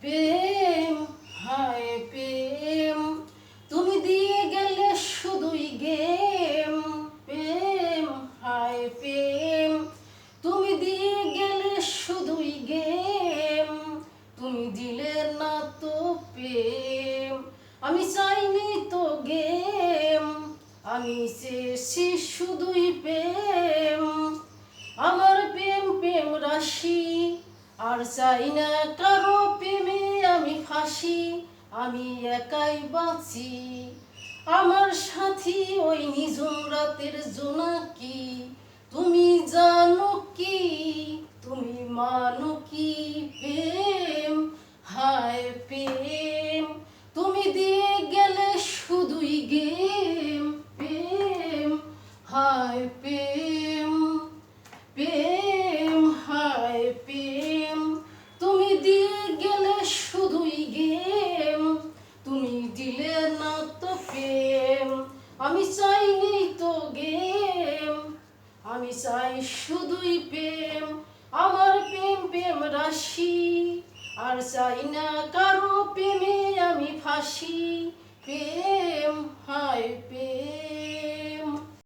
প্রেম হায় প্রেম। তুমি দিয়ে গেলে শুধুই গেম। প্রেম হায় প্রেম। তুমি দিয়ে গেলে শুধুই গেম। তুমি দিলে না তো প্রেম। আমি চাইনি তো গেম। আমি চেয়েছি শুধুই প্রেম। আমার প্রেম প্রেম রাশি। আর চাই না কারও প্রেমে আমি ফাঁসি, আমি একাই বাঁচি। আমার সাথী ওই নিজম রাতের জোনাকি। তুমি জানো কি? তুমি মানো কি প্রেম? হায় প্রেম। তুমি দিয়ে গেলে শুধুই গেম। প্রেম, হায় প্রেম। প্রেম প্রেম আমি চাইনি তো গেম। আমি চাই শুধুই প্রেম। আমার প্রেম প্রেম রাশি। আর চাই না কারও প্রেমে আমি ফাঁসি। প্রেম হায় প্রেম।